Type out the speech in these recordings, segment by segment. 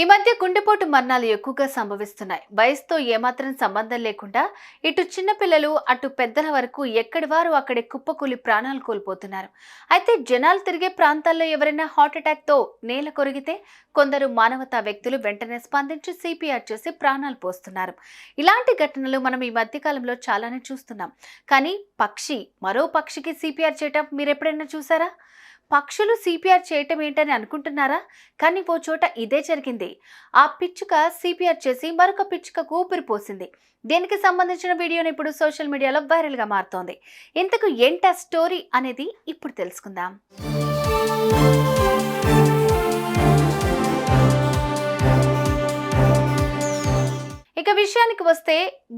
ఈ మధ్య గుండెపోటు మరణాలు ఎక్కువగా సంభవిస్తున్నాయి. వయసుతో ఏమాత్రం సంబంధం లేకుండా ఇటు చిన్నపిల్లలు అటు పెద్దల వరకు ఎక్కడి వారు అక్కడే కుప్పకూలి ప్రాణాలు కోల్పోతున్నారు. అయితే జనాలు తిరిగే ప్రాంతాల్లో ఎవరైనా హార్ట్ అటాక్తో నేల కొరిగితే కొందరు మానవతా వ్యక్తులు వెంటనే స్పందించి సిపిఆర్ చేసి ప్రాణాలు పోస్తున్నారు. ఇలాంటి ఘటనలు మనం ఈ మధ్యకాలంలో చాలానే చూస్తున్నాం. కానీ పక్షి మరో పక్షికి సిపిఆర్ చేయటం మీరు ఎప్పుడైనా చూసారా? పక్షులు సిపిఆర్ చేయటం ఏంటని అనుకుంటున్నారా? కానీ ఓ చోట ఇదే జరిగింది. ఆ పిచ్చుక సిపిఆర్ చేసి మరొక పిచ్చుకకు ఊపిరి పోసింది. దీనికి సంబంధించిన వీడియోని ఇప్పుడు సోషల్ మీడియాలో వైరల్గా మారుతోంది. ఇంతకు ఏంటా స్టోరీ అనేది ఇప్పుడు తెలుసుకుందాం. విషయానికి వస్తే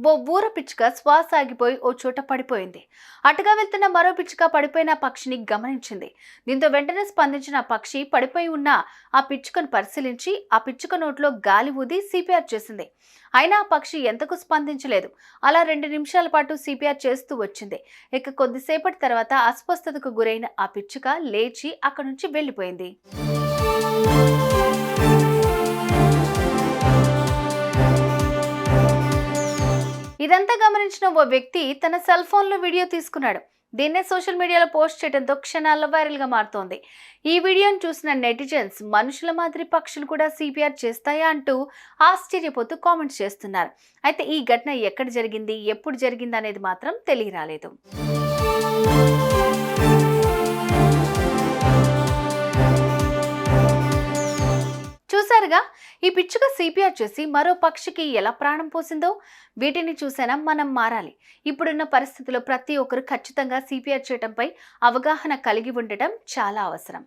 ఓ ఊర పిచ్చుక శ్వాస ఆగిపోయి ఓ చోట పడిపోయింది. అటుగా వెళ్తున్న మరో పిచ్చుక పడిపోయిన పక్షిని గమనించింది. దీంతో వెంటనే స్పందించిన పక్షి పడిపోయి ఉన్న ఆ పిచ్చుకను పరిశీలించి ఆ పిచ్చుక నోట్లో గాలి ఊది సిపిఆర్ చేసింది. అయినా ఆ పక్షి ఎంతకు స్పందించలేదు? అలా రెండు నిమిషాల పాటు సిపిఆర్ చేస్తూ వచ్చింది. ఇక కొద్దిసేపటి తర్వాత అస్వస్థతకు గురైన ఆ పిచ్చుక లేచి అక్కడి నుంచి వెళ్ళిపోయింది. ఇదంతా గమనించిన ఓ వ్యక్తి తన సెల్ ఫోన్లో వీడియో తీసుకున్నాడు. దీన్నే సోషల్ మీడియాలో పోస్ట్ చేయడంతో క్షణాల్లో వైరల్గా మారుతోంది. ఈ వీడియోను చూసిన నెటిజన్స్ మనుషుల మాదిరి పక్షులు కూడా సిపిఆర్ చేస్తాయా అంటూ ఆశ్చర్యపోతూ కామెంట్స్ చేస్తున్నారు. అయితే ఈ ఘటన ఎక్కడ జరిగింది ఎప్పుడు జరిగింది అనేది మాత్రం తెలియరాలేదు. చూశారుగా ఈ పిచ్చుక సిపిఆర్ చేసి మరో పక్షికి ఎలా ప్రాణం పోసిందో వీటిని చూసినా మనం మారాలి. ఇప్పుడున్న పరిస్థితుల్లో ప్రతి ఒక్కరు ఖచ్చితంగా సిపిఆర్ చేయడంపై అవగాహన కలిగి ఉండటం చాలా అవసరం.